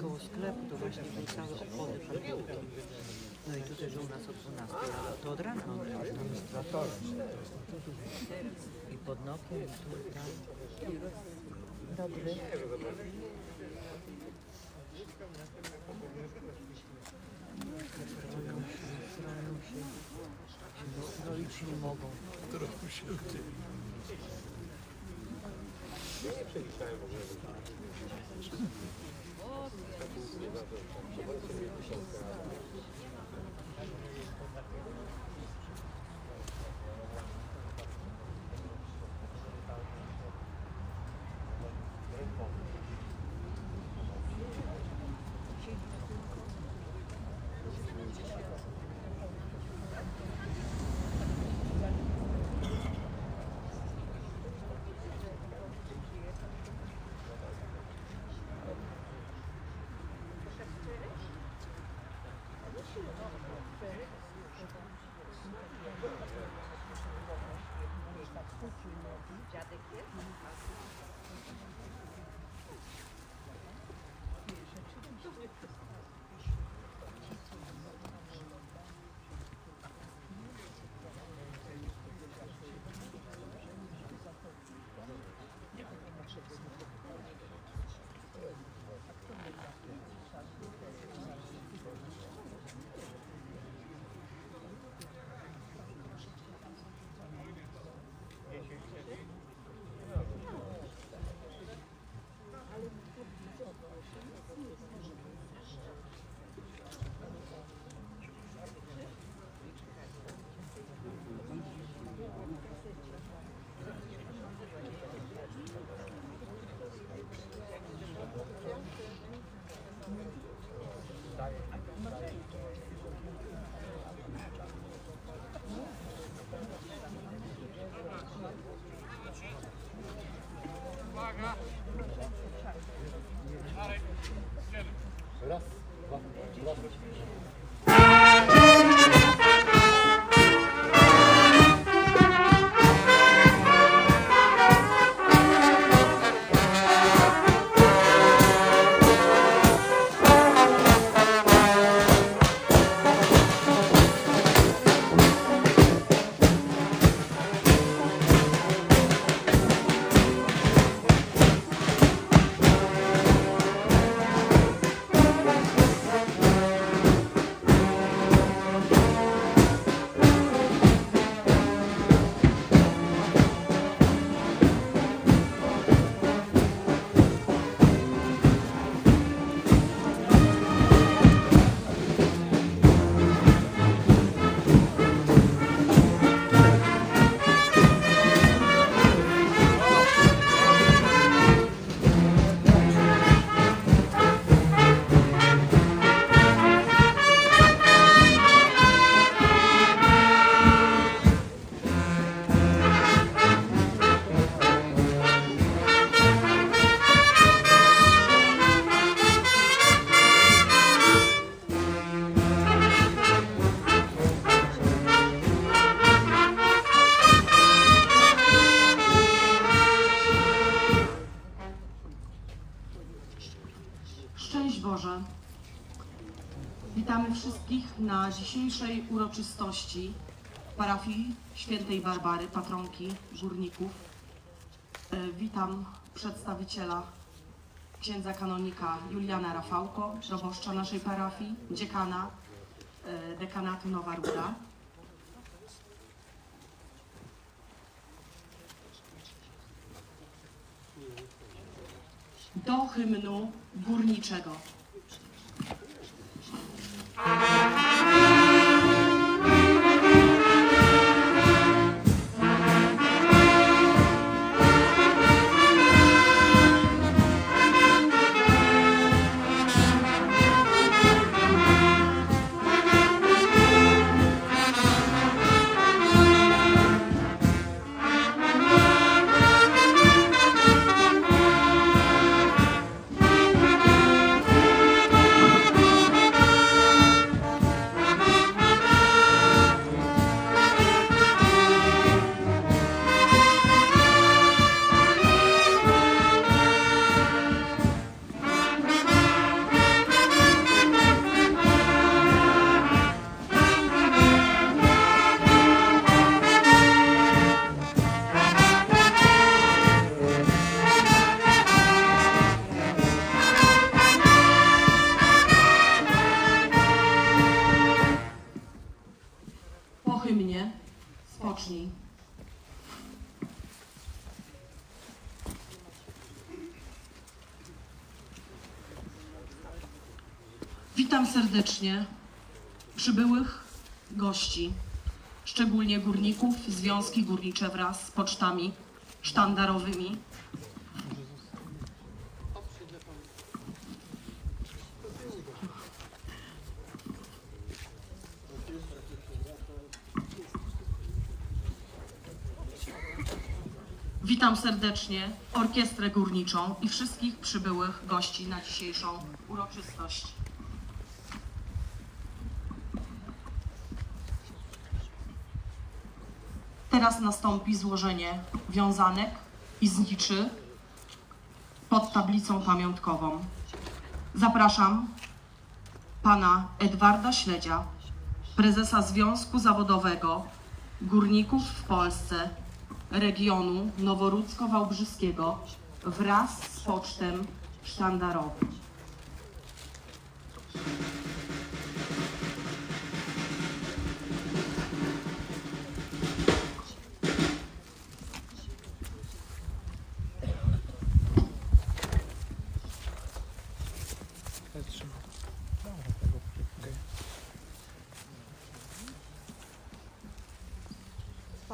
koło sklepu to właśnie są całe opony parkują. No i tutaj, że u nas o 12, ale to od rana on tam jest I pod nokiem, i tu, i tam. Dobry. Stroją się, stroją się. Się Stroić nie mogą. Trochę się Thank you. Utyli. Szczęść na dzisiejszej uroczystości parafii Świętej Barbary, patronki górników. E, Witam przedstawiciela księdza kanonika Juliana Rafałko, proboszcza naszej parafii, dziekana e, dekanatu Nowa Ruda. Do hymnu górniczego. Witam serdecznie przybyłych gości, szczególnie górników, związki górnicze wraz z pocztami sztandarowymi. Witam serdecznie Orkiestrę Górniczą i wszystkich przybyłych gości na dzisiejszą uroczystość. Teraz nastąpi złożenie wiązanek i zniczy pod tablicą pamiątkową. Zapraszam pana Edwarda Śledzia, prezesa Związku Zawodowego Górników w Polsce regionu Noworódzko-Wałbrzyskiego wraz z pocztem sztandarowym.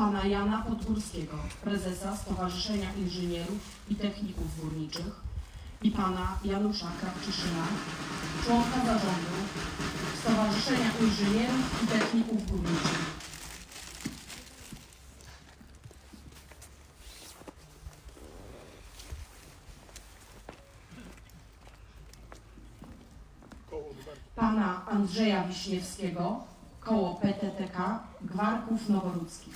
Pana Jana Podgórskiego, prezesa Stowarzyszenia Inżynierów i Techników Górniczych i pana Janusza Krawczyszyna, członka zarządu Stowarzyszenia Inżynierów i Techników Górniczych. Pana Andrzeja Wiśniewskiego, koło PTTK Gwarków Noworudzkich.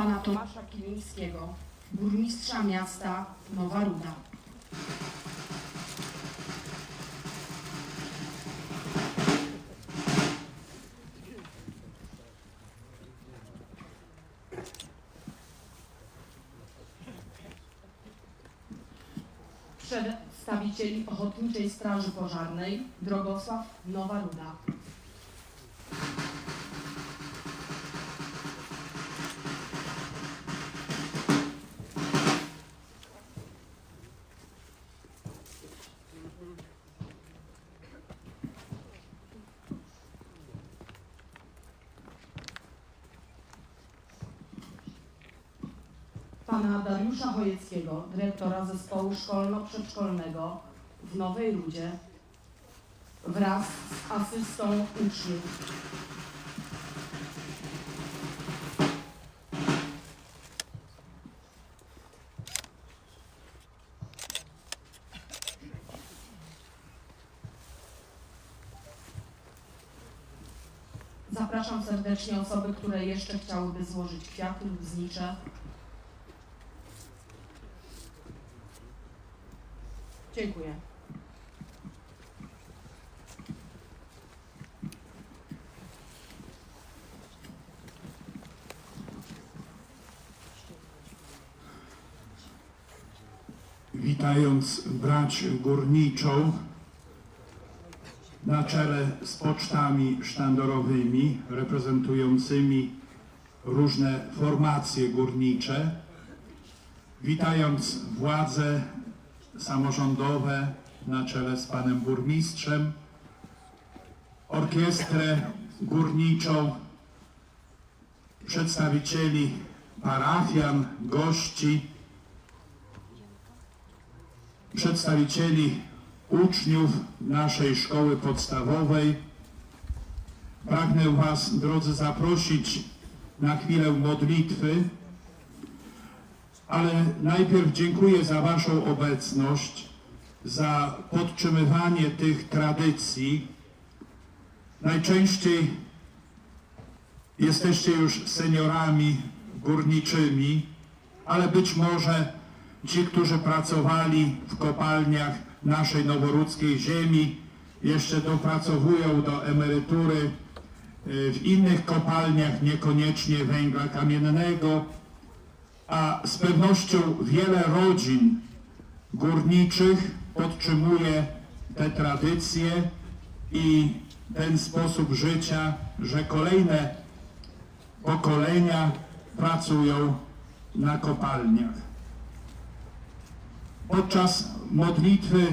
pana Tomasza Kilińskiego, burmistrza miasta Nowa Ruda. Przedstawicieli Ochotniczej Straży Pożarnej Drogosław Nowa Ruda. Pana Dariusza Chojeckiego, dyrektora zespołu szkolno-przedszkolnego w Nowej Rudzie wraz z asystą uczniów. Zapraszam serdecznie osoby, które jeszcze chciałyby złożyć kwiaty lub znicze. Dziękuję. Witając brać górniczą na czele z pocztami sztandarowymi reprezentującymi różne formacje górnicze, witając władze samorządowe na czele z panem burmistrzem, orkiestrę górniczą, przedstawicieli parafian, gości, przedstawicieli uczniów naszej szkoły podstawowej. Pragnę Was, drodzy, zaprosić na chwilę modlitwy, ale najpierw dziękuję za Waszą obecność, za podtrzymywanie tych tradycji. Najczęściej jesteście już seniorami górniczymi, ale być może ci, którzy pracowali w kopalniach naszej noworudzkiej ziemi, jeszcze dopracowują do emerytury y, w innych kopalniach, niekoniecznie węgla kamiennego, a z pewnością wiele rodzin górniczych podtrzymuje te tradycje i ten sposób życia, że kolejne pokolenia pracują na kopalniach. Podczas modlitwy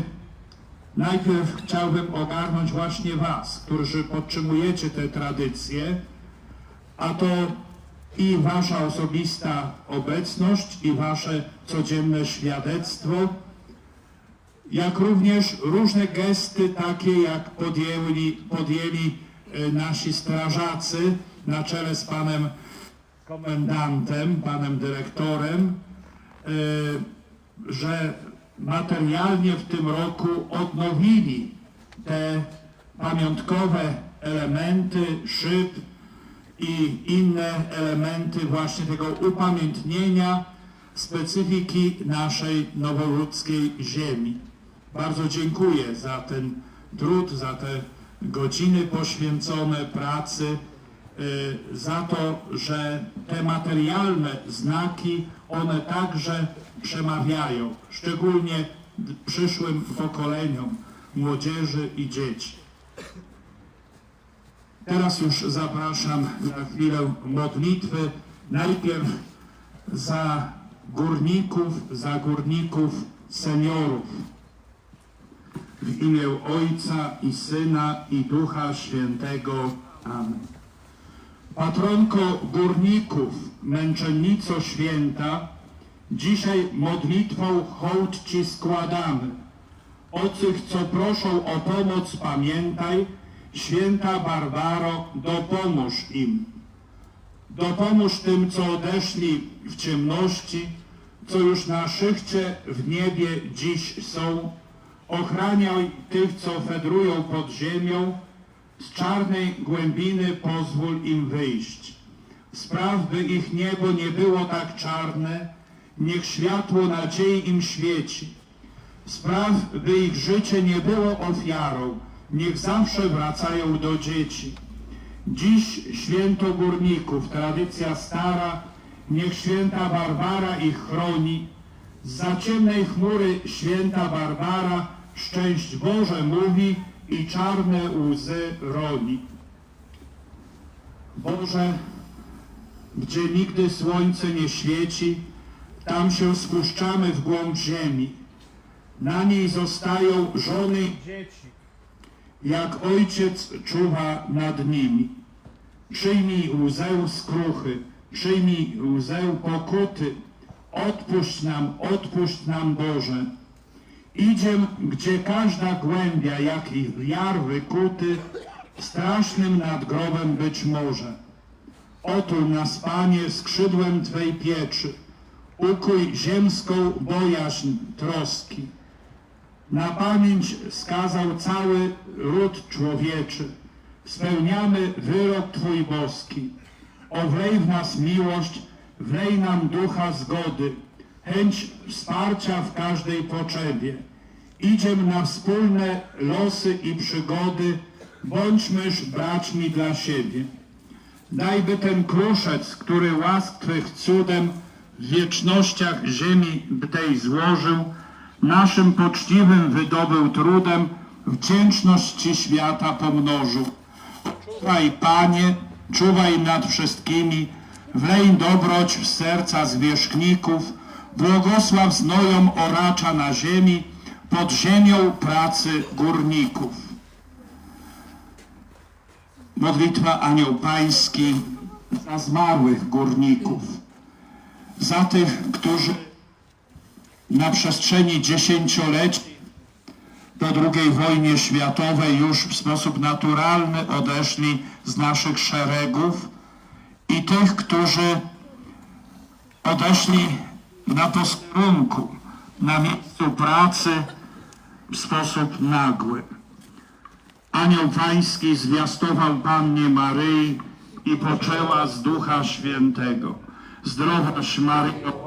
najpierw chciałbym ogarnąć właśnie Was, którzy podtrzymujecie te tradycje, a to i Wasza osobista obecność, i Wasze codzienne świadectwo, jak również różne gesty takie, jak podjęli, podjęli e, nasi strażacy na czele z panem komendantem, panem dyrektorem, e, że materialnie w tym roku odnowili te pamiątkowe elementy, szyb i inne elementy właśnie tego upamiętnienia specyfiki naszej nowoludzkiej ziemi. Bardzo dziękuję za ten trud, za te godziny poświęcone pracy, y, za to, że te materialne znaki, one także przemawiają, szczególnie przyszłym pokoleniom młodzieży i dzieci. Teraz już zapraszam na chwilę modlitwy. Najpierw za górników, za górników seniorów. W imię Ojca i Syna i Ducha Świętego. Amen. Patronko górników, męczennico święta, dzisiaj modlitwą hołd Ci składamy. O tych, co proszą o pomoc, pamiętaj, święta Barbaro, dopomóż im. Dopomóż tym, co odeszli w ciemności, co już na szychcie w niebie dziś są. Ochraniaj tych, co fedrują pod ziemią, z czarnej głębiny pozwól im wyjść. Spraw, by ich niebo nie było tak czarne, niech światło nadziei im świeci. Spraw, by ich życie nie było ofiarą, niech zawsze wracają do dzieci. Dziś święto górników, tradycja stara, niech święta Barbara ich chroni. Z ciemnej chmury święta Barbara szczęść Boże mówi i czarne łzy roni. Boże, gdzie nigdy słońce nie świeci, tam się spuszczamy w głąb ziemi. Na niej zostają żony i dzieci, jak ojciec czuwa nad nimi. Przyjmij łzę skruchy, przyjmij łzę pokuty, odpuść nam, odpuść nam Boże. Idziem, gdzie każda głębia, jak i jar wykuty, strasznym nad grobem być może. Otul nas, Panie, skrzydłem Twej pieczy, ukuj ziemską bojaźń troski. Na pamięć skazał cały ród człowieczy. Spełniamy wyrok Twój boski. Owlej w nas miłość, wlej nam ducha zgody, chęć wsparcia w każdej potrzebie. Idziemy na wspólne losy i przygody, bądźmyż braćmi dla siebie. Dajby ten kruszec, który łask Twych cudem w wiecznościach ziemi tej złożył, naszym poczciwym wydobył trudem, wdzięczność świata pomnożył. Czuwaj, Panie, czuwaj nad wszystkimi, wlej dobroć w serca zwierzchników, błogosław znojom oracza na ziemi, pod ziemią pracy górników. Modlitwa Anioł Pański za zmarłych górników, za tych, którzy na przestrzeni dziesięcioleci po II wojnie światowej już w sposób naturalny odeszli z naszych szeregów i tych, którzy odeszli na posterunku, na miejscu pracy w sposób nagły. Anioł Pański zwiastował Pannie Maryi i poczęła z Ducha Świętego. Zdrowaś Maryjo,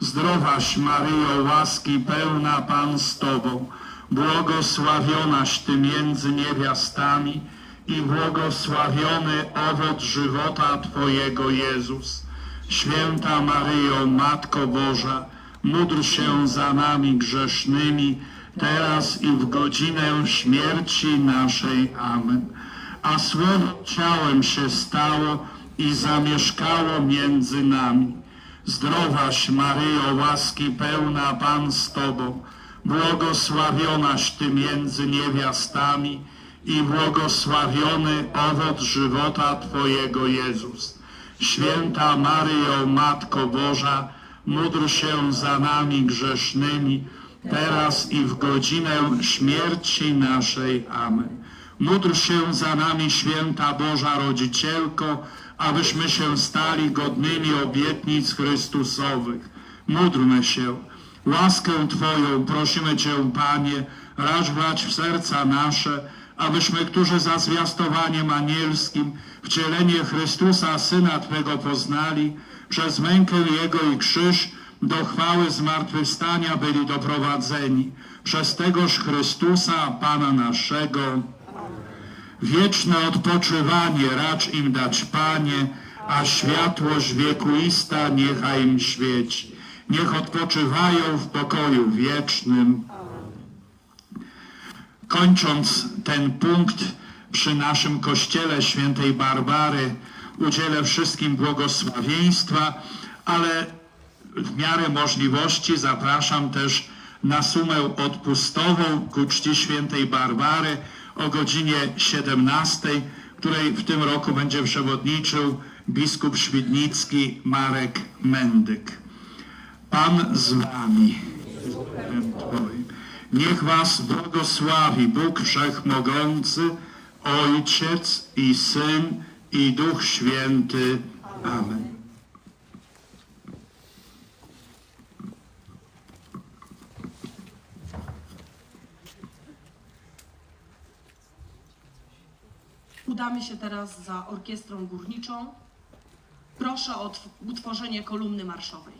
Zdrowaś Maryjo, łaski pełna Pan z Tobą, błogosławionaś Ty między niewiastami i błogosławiony owoc żywota Twojego Jezus. Święta Maryjo, Matko Boża, módl się za nami grzesznymi, teraz i w godzinę śmierci naszej. Amen. A Słowo ciałem się stało i zamieszkało między nami. Zdrowaś Maryjo, łaski pełna Pan z Tobą, błogosławionaś Ty między niewiastami i błogosławiony owoc żywota Twojego Jezus. Święta Maryjo, Matko Boża, módl się za nami grzesznymi, teraz i w godzinę śmierci naszej. Amen. Módl się za nami, święta Boża Rodzicielko, abyśmy się stali godnymi obietnic Chrystusowych. Módlmy się. Łaskę Twoją prosimy Cię, Panie, racz brać w serca nasze, abyśmy, którzy za zwiastowaniem anielskim wcielenie Chrystusa, Syna Twego poznali, przez mękę Jego i krzyż do chwały zmartwychwstania byli doprowadzeni. Przez tegoż Chrystusa, Pana naszego, Wieczne odpoczywanie racz im dać, Panie, a światłość wiekuista niechaj im świeci. Niech odpoczywają w pokoju wiecznym. Kończąc ten punkt przy naszym kościele świętej Barbary, udzielę wszystkim błogosławieństwa, ale w miarę możliwości zapraszam też na sumę odpustową ku czci świętej Barbary o godzinie 17, której w tym roku będzie przewodniczył biskup świdnicki Marek Mendyk. Pan z wami. Niech was błogosławi Bóg Wszechmogący, Ojciec i Syn i Duch Święty. Amen. Udamy się teraz za orkiestrą górniczą. Proszę o tw- utworzenie kolumny marszowej.